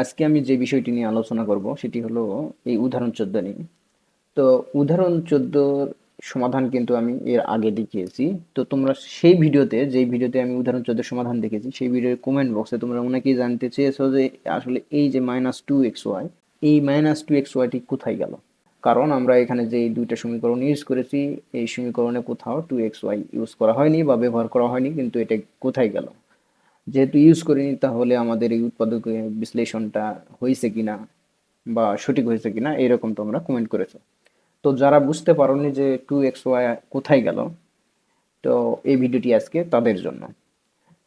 আজকে আমি যে বিষয়টি নিয়ে আলোচনা করব, সেটি হলো এই উদাহরণ চোদ্দ নিয়ে। তো উদাহরণ চোদ্দোর সমাধান কিন্তু আমি এর আগে দেখিয়েছি। তো তোমরা সেই ভিডিওতে, যেই ভিডিওতে আমি উদাহরণ চোদ্দের সমাধান দেখেছি, সেই ভিডিওর কমেন্ট বক্সে তোমরা অনেকেই জানতে চেয়েছো যে আসলে এই যে মাইনাস টু এক্স ওয়াই এই মাইনাস টু এক্স ওয়াইটি কোথায় গেল? কারণ আমরা এখানে যে দুইটা সমীকরণ ইউজ করেছি, এই সমীকরণে কোথাও টু এক্স ওয়াই ইউজ করা হয়নি বা ব্যবহার করা হয়নি, কিন্তু এটা কোথায় গেল? যেহেতু ইউজ করিনি, তাহলে আমাদের এই উৎপাদক বিশ্লেষণটা হয়েছে কিনা বা সঠিক হয়েছে কিনা, এরকম তোমরা কমেন্ট করেছ। তো যারা বুঝতে পারোনি যে টু এক্স ওয়াই কোথায় গেল, তো এই ভিডিওটি আজকে তাদের জন্য।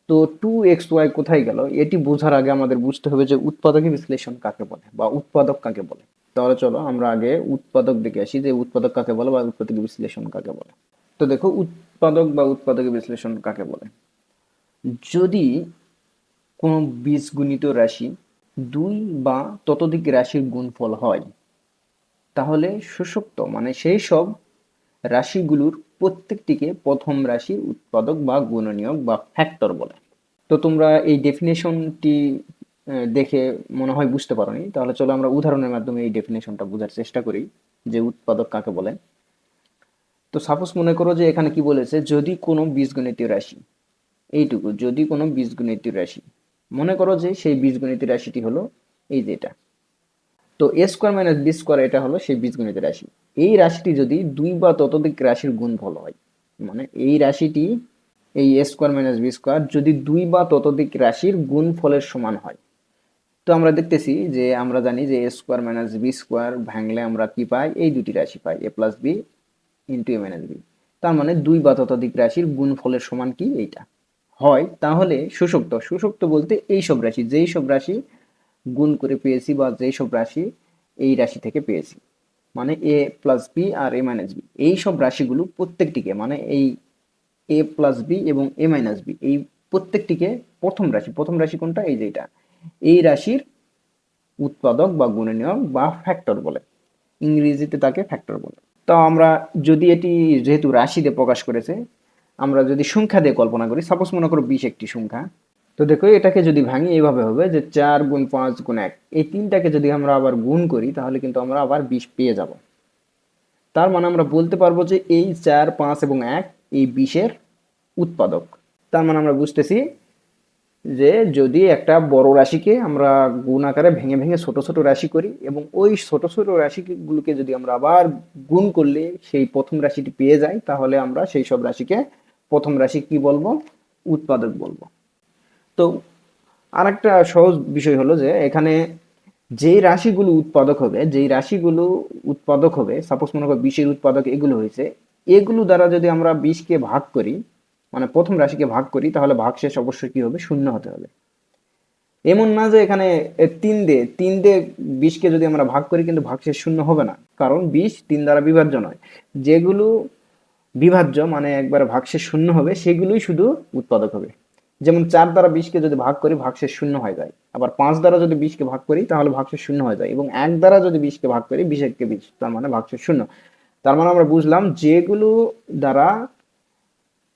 তো টু এক্স ওয়াই কোথায় গেল, এটি বোঝার আগে আমাদের বুঝতে হবে যে উৎপাদক বিশ্লেষণ কাকে বলে বা উৎপাদক কাকে বলে। তাহলে চলো আমরা আগে উৎপাদক দেখে আসি যে উৎপাদক কাকে বলে বা উৎপাদক বিশ্লেষণ কাকে বলে। তো দেখো, উৎপাদক বা উৎপাদক বিশ্লেষণ কাকে বলে? যদি কোনো বীজগণিত রাশি দুই বা ততোধিক রাশির গুণফল হয়, তাহলে সুষুপ্ত মানে সেই সব রাশিগুলোর প্রত্যেকটিকে প্রথম রাশির উৎপাদক বা গুণনীয়ক বা ফ্যাক্টর বলে। তো তোমরা এই ডেফিনেশনটি দেখে মনে হয় বুঝতে পারোনি, তাহলে চলো আমরা উদাহরণের মাধ্যমে এই ডেফিনেশনটা বোঝার চেষ্টা করি, যে উৎপাদক কাকে বলে। তো সাপোজ মনে করো যে এখানে কি বলেছে, যদি কোনো বীজগণিতীয় রাশি এইটুকু, যদি কোনো বীজগণিতীয় রাশি। মনে করো যে সেই বীজগণিত রাশিটি হলো এই যে এটা। তো A square minus B square এটা হলো সেই বীজগণিত রাশি। এই রাশিটি যদি দুই বা ততোধিক রাশির গুণফল হয় মানে এই রাশিটি, এই A square minus B square যদি দুই বা ততোধিক রাশির গুণফলের সমান হয়। তো আমরা দেখতেছি যে আমরা জানি যে A square minus B square ভাঙলে আমরা কি পাই? এই দুটি রাশি পাই, A plus B into A minus B. তার মানে দুই বা ততোধিক রাশির গুণফলের সমান কি? এইটা। হয়, তাহলে সুষুপ্ত। সুষুপ্ত বলতে এই সব রাশি, যেই সব রাশি গুণ করে পেয়েছি বা যেই সব রাশি এই রাশি থেকে পেয়েছি। মানে এ প্লাস বি আর এ মাইনাস বি এই সব রাশিগুলো প্রত্যেকটিকে মানে এই এ প্লাস বি এবং এ মাইনাস বি এই প্রত্যেকটিকে প্রথম রাশি প্রথম রাশি কোনটা? এই যে এটা। এই রাশির উৎপাদক বা গুণনীয়ক বা ফ্যাক্টর বলে। ইংরেজিতে তাকে ফ্যাক্টর বলে। তো আমরা যদি এটি যেহেতু রাশিতে প্রকাশ করেছে আমরা যদি সংখ্যা দিয়ে কল্পনা করি সাপোজ মনে করো বিশ একটি সংখ্যা, তো দেখো এটাকে যদি ভাঙি, এইভাবে হবে যে চার গুণ পাঁচ গুণ এক। এই তিনটাকে যদি আমরা আবার গুণ করি, তাহলে কিন্তু আমরা আবার বিশ পেয়ে যাব। তার মানে আমরা বলতে পারব যে এই চার, পাঁচ এবং এক, এই বিশের উৎপাদক। তার মানে আমরা বুঝতেছি যে যদি একটা বড় রাশিকে আমরা গুণ আকারে ভেঙে ভেঙে ছোট ছোট রাশি করি এবং ওই ছোট ছোট রাশিগুলোকে যদি আমরা আবার গুণ করলে সেই প্রথম রাশিটি পেয়ে যাই, তাহলে আমরা সেই সব রাশিকে প্রথম রাশি কি বলব? উৎপাদক বলব। তো আর একটা সহজ বিষয় হলো যে এখানে যেই রাশিগুলো উৎপাদক হবে, যেই রাশিগুলো উৎপাদক হবে সাপোজ মনে করো বিশের উৎপাদক এগুলো হয়েছে, এগুলো দ্বারা যদি আমরা বিশকে ভাগ করি মানে প্রথম রাশিকে ভাগ করি, তাহলে ভাগশেষ অবশ্যই কি হবে? শূন্য হতে হবে। এমন না যে এখানে তিন দে তিন দে বিশকে যদি আমরা ভাগ করি, কিন্তু ভাগশেষ শূন্য হবে না। কারণ বিশ তিন দ্বারা বিভাজ্য নয়। যেগুলো বিভাজ্য মানে একবার ভাগশেষ শূন্য হবে, সেগুলোই শুধু উৎপাদক হবে। যেমন চার দ্বারা বিশকে যদি ভাগ করি, ভাগশেষ শূন্য হয়ে যায়। আবার পাঁচ দ্বারা যদি বিশকে ভাগ করি, তাহলে ভাগশেষ শূন্য হয়ে যায়। এবং এক দ্বারা যদি বিশকে ভাগ করি বিশ এককে বিশ, তার মানে ভাগশেষ শূন্য। তার মানে আমরা বুঝলাম যেগুলো দ্বারা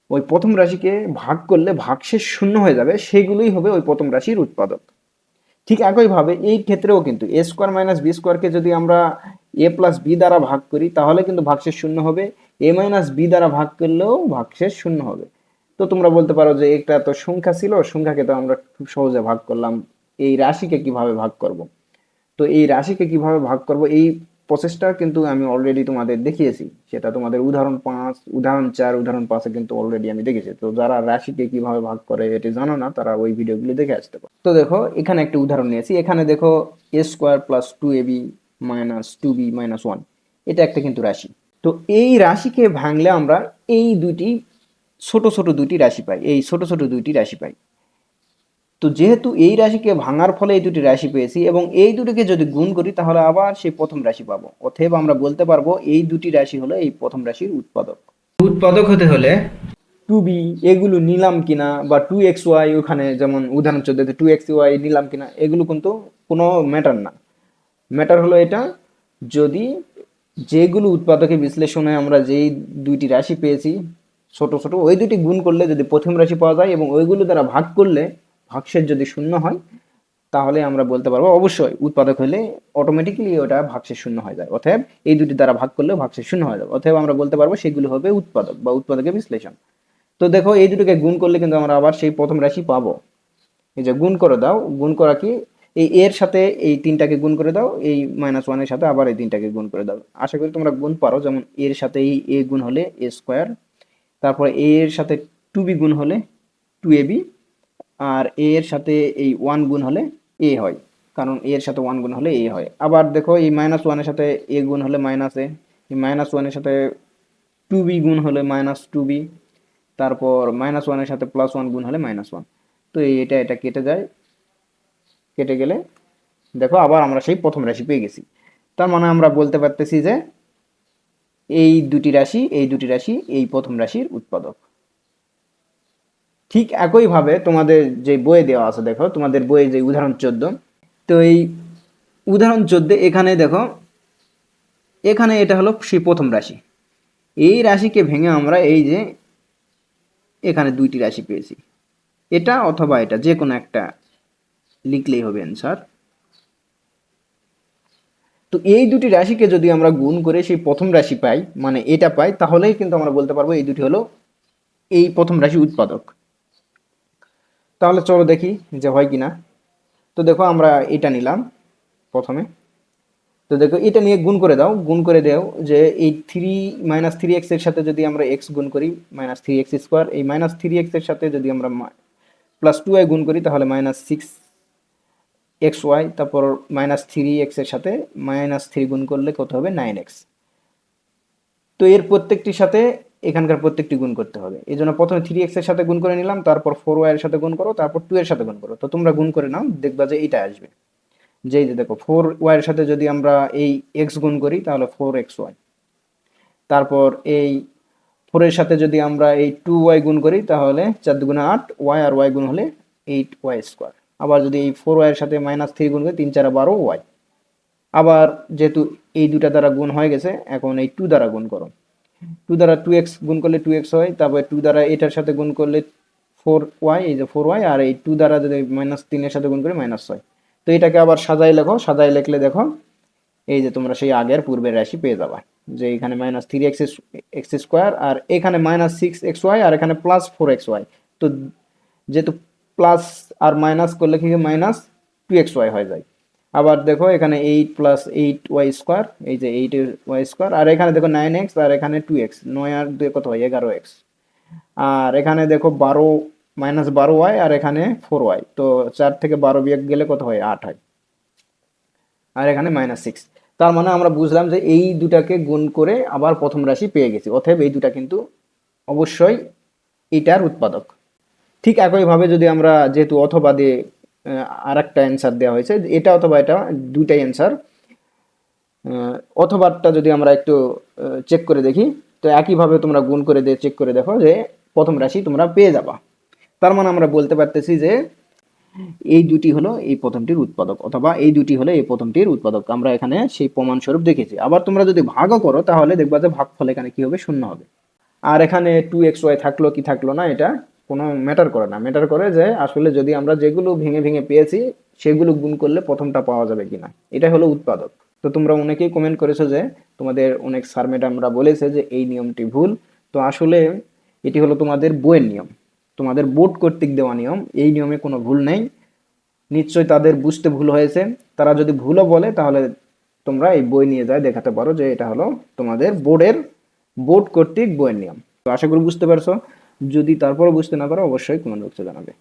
ওই প্রথম রাশিকে ভাগ করলে ভাগশেষ শূন্য হয়ে যাবে, সেগুলোই হবে ওই প্রথম রাশির উৎপাদক। ঠিক একইভাবে এই ক্ষেত্রেও কিন্তু এ স্কোয়ার মাইনাস বি স্কোয়ারকে যদি আমরা এ প্লাস বি দ্বারা ভাগ করি, তাহলে কিন্তু ভাগশেষ শূন্য হবে। এ মাইনাস বি দ্বারা ভাগ করলেও ভাগশেষ শূন্য হবে। তো তোমরা বলতে পারো যে একটা তো সংখ্যা ছিল, সংখ্যাকে তো আমরা খুব সহজে ভাগ করলাম। এই রাশিকে কীভাবে ভাগ করব? তো এই রাশিকে কীভাবে ভাগ করব? এই প্রসেসটা কিন্তু আমি অলরেডি তোমাদের দেখিয়েছি। সেটা তোমাদের উদাহরণ পাঁচ, উদাহরণ চার, উদাহরণ পাঁচে কিন্তু অলরেডি আমি দেখেছি। তো যারা রাশিকে কীভাবে ভাগ করে এটি জানো না, তারা ওই ভিডিওগুলি দেখে আসতে পারে। তো দেখো, এখানে একটা উদাহরণ নিয়েছি। এখানে দেখো A square plus two A B minus two B minus one এটা একটা কিন্তু রাশি। তো এই রাশিকে ভাঙলে আমরা এই দুটি ছোট ছোট দুটি রাশি পাই এই ছোট ছোট দুইটি রাশি পাই। তো যেহেতু এই রাশিকে ভাঙার ফলে এই দুটি রাশি পেয়েছি এবং এই দুটিকে যদি গুণ করি তাহলে আবার সেই প্রথম রাশি পাবো। অথব আমরা বলতে পারব এই দুটি রাশি হলো এই প্রথম রাশির উৎপাদক। উৎপাদক হতে হলে? টু বি এগুলো নিলাম কিনা বা টু এক্স ওয়াই ওখানে যেমন উদাহরণ চোদ্দতে টু এক্স ওয়াই নিলাম কিনা এগুলো কিন্তু কোনো ম্যাটার না। ম্যাটার হলো এটা যদি যেগুলো উৎপাদকের বিশ্লেষণে আমরা যেই দুইটি রাশি পেয়েছি, ছোট ছোট, ওই দুটি গুণ করলে যদি প্রথম রাশি পাওয়া যায় এবং ওইগুলো দ্বারা ভাগ করলে ভাগশেষ যদি শূন্য হয়, তাহলে আমরা বলতে পারব অবশ্যই উৎপাদক হলে অটোমেটিক্যালি ওটা ভাগশেষ শূন্য হয়ে যায়। অতএব এই দুটি দ্বারা ভাগ করলেও ভাগশেষ শূন্য হয়ে যাবে। অতএব আমরা বলতে পারব সেগুলো হবে উৎপাদক বা উৎপাদকের বিশ্লেষণ। তো দেখো এই দুটোকে গুণ করলে কিন্তু আমরা আবার সেই প্রথম রাশি পাবো। এই যে গুণ করে দাও, গুণ করা কি? এই এর সাথে এই তিনটাকে গুণ করে দাও, এই মাইনাস ওয়ানের সাথে আবার এই তিনটাকে গুণ করে দাও। আশা করি তোমরা গুণ পারো, যেমন এর সাথে এই এ গুণ হলে এ স্কোয়ার তারপরে এ এর সাথে টু বি গুণ হলে টু এ বি আর এ এর সাথে এই ওয়ান গুণ হলে এ হয়, কারণ এর সাথে ওয়ান গুণ হলে এ হয়। আবার দেখো এই মাইনাস ওয়ানের সাথে এ গুণ হলে মাইনাস এ এই মাইনাস ওয়ানের সাথে টু বি গুণ হলে মাইনাস টু বি তারপর মাইনাস ওয়ানের সাথে প্লাস ওয়ান গুণ হলে মাইনাস ওয়ান তো এটা এটা কেটে যায়। কেটে গেলে দেখো আবার আমরা সেই প্রথম রাশি পেয়ে গেছি। তার মানে আমরা বলতে পারতেছি যে এই দুটি রাশি, এই দুটি রাশি, এই প্রথম রাশির উৎপাদক। ঠিক একইভাবে তোমাদের যে বইয়ে দেওয়া আছে দেখো, তোমাদের বইয়ে যে উদাহরণ চোদ্দ, তো এই উদাহরণ চোদ্দ এখানে দেখো, এখানে এটা হলো সেই প্রথম রাশি। এই রাশিকে ভেঙে আমরা এই যে এখানে দুইটি রাশি পেয়েছি। এটা অথবা এটা যে কোনো একটা লিখলেই হবে অ্যান্সার তো এই দুটি রাশিকে যদি আমরা গুণ করে সেই প্রথম রাশি পাই মানে এটা পাই, তাহলেই কিন্তু আমরা বলতে পারব এই দুটি হলো এই প্রথম রাশি উৎপাদক। তাহলে চলো দেখি যে হয় কিনা। তো দেখো আমরা এটা নিলাম প্রথমে। তো দেখো এটা নিয়ে গুণ করে দাও, গুণ করে দাও যে এই থ্রি মাইনাস থ্রি এক্সের সাথে যদি আমরা এক্স গুণ করি মাইনাস থ্রি এক্স স্কোয়ার এই মাইনাস থ্রি এক্সের সাথে যদি আমরা প্লাস টু ওয়াই গুণ করি, তাহলে মাইনাস সিক্স এক্স ওয়াই তারপর মাইনাস থ্রি এক্সের সাথে মাইনাস থ্রি গুণ করলে কত হবে? নাইন এক্স তো এর প্রত্যেকটির সাথে এখানকার প্রত্যেকটি গুণ করতে হবে। এই জন্য প্রথমে থ্রি এক্সের সাথে গুণ করে নিলাম, তারপর ফোর ওয়াই এর সাথে গুণ করো, তারপর টু এর সাথে গুণ করো। তো তোমরা গুণ করে নাও, দেখবা যে এইটা আসবে। যেই যে দেখো ফোর ওয়াই এর সাথে যদি আমরা এই এক্স গুণ করি, তাহলে ফোর এক্স ওয়াই তারপর এই ফোরের সাথে যদি আমরা এই টু ওয়াই গুণ করি, তাহলে চার দুগুণে আট ওয়াই আর ওয়াই গুণ হলে এইট ওয়াই স্কোয়ার আবার যদি এই ফোর ওয়াইয়ের সাথে মাইনাস থ্রি গুণ করে তিন, চার বারো ওয়াই আবার যেহেতু এই দুটা দ্বারা গুণ হয়ে গেছে, এখন এই টু দ্বারা গুণ করো। টু দ্বারা টু এক্স গুণ করলে টু এক্স হয়, তারপরে টু দ্বারা এটার সাথে গুণ করলে ফোর ওয়াই এই যে ফোর ওয়াই আর এই টু দ্বারা যদি মাইনাস তিনের সাথে গুণ করি মাইনাস ছয়। তো এটাকে আবার সাজাই লেখো, সাজাই লেখলে দেখো, এই যে তোমরা সেই আগের পূর্বের রাশি পেয়ে যাবা, যে এখানে minus three X X square আর এখানে মাইনাস সিক্স এক্স ওয়াই আর এখানে প্লাস ফোর এক্স ওয়াই তো যেহেতু প্লাস আর মাইনাস করলে কি মাইনাস টু এক্স ওয়াই হয়ে যায়। আবার দেখো এখানে eight plus eight Y square এই যে এইট ওয়াই স্কোয়ার আর এখানে দেখো নাইন এক্স আর এখানে টু এক্স নয় আর দুই কত হয়? এগারো এক্স আর এখানে দেখো বারো মাইনাস বারো ওয়াই আর এখানে ফোর ওয়াই তো চার থেকে বারো বিয়োগ গেলে কত হয়? আট হয়। আর এখানে মাইনাস সিক্স তার মানে আমরা বুঝলাম যে এই দুটাকে গুণ করে আবার প্রথম রাশি পেয়ে গেছি। অতএব এই দুটা কিন্তু অবশ্যই এটার উৎপাদক। ঠিক একইভাবে যদি আমরা যেহেতু অথবা দিয়ে আর একটা অ্যান্সার দেওয়া হয়েছে, এটা অথবা এটা দুইটাই অ্যান্সার অথবাটা যদি আমরা একটু চেক করে দেখি, তো একইভাবে তোমরা গুণ করে দিয়ে চেক করে দেখো যে প্রথম রাশি তোমরা পেয়ে যাবা। তার মানে আমরা বলতে পারতেছি যে এই দুটি হলো এই প্রথমটির উৎপাদক, অথবা এই দুটি হলো এই প্রথমটির উৎপাদক। আমরা এখানে সেই প্রমাণস্বরূপ দেখেছি। আবার তোমরা যদি ভাগও করো, তাহলে দেখবা যে ভাগফল এখানে কি হবে? শূন্য হবে। আর এখানে টু এক্স ওয়াই থাকল কি থাকল না এটা? কোনো ম্যাটার করে না। ম্যাটার করে যে আসলে যদি আমরা যেগুলো ভেঙে ভেঙে পেয়েছি, সেগুলো গুণ করলে প্রথমটা পাওয়া যাবে কিনা। এটা হলো উৎপাদক। তো তোমরা অনেকেই কমেন্ট করেছ যে, তোমাদের অনেক স্যার ম্যাডামরা বলেছে যে এই নিয়মটি ভুল। তো আসলে এটি হলো তোমাদের বইয়ের নিয়ম। তোমাদের বোর্ড কর্তৃক দেওয়া নিয়ম। এই নিয়মে কোনো ভুল নেই। নিশ্চয়ই তাদের বুঝতে ভুল হয়েছে। তারা যদি ভুলও বলে, তাহলে তোমরা এই বই নিয়ে যায় দেখাতে পারো যে এটা হলো তোমাদের বোর্ডের বোর্ড কর্তৃক বইয়ের নিয়ম। তো আশা করি বুঝতে পারছ। যদি তারপরও বুঝতে না পারো অবশ্যই কমেন্ট বক্সে জানাবে।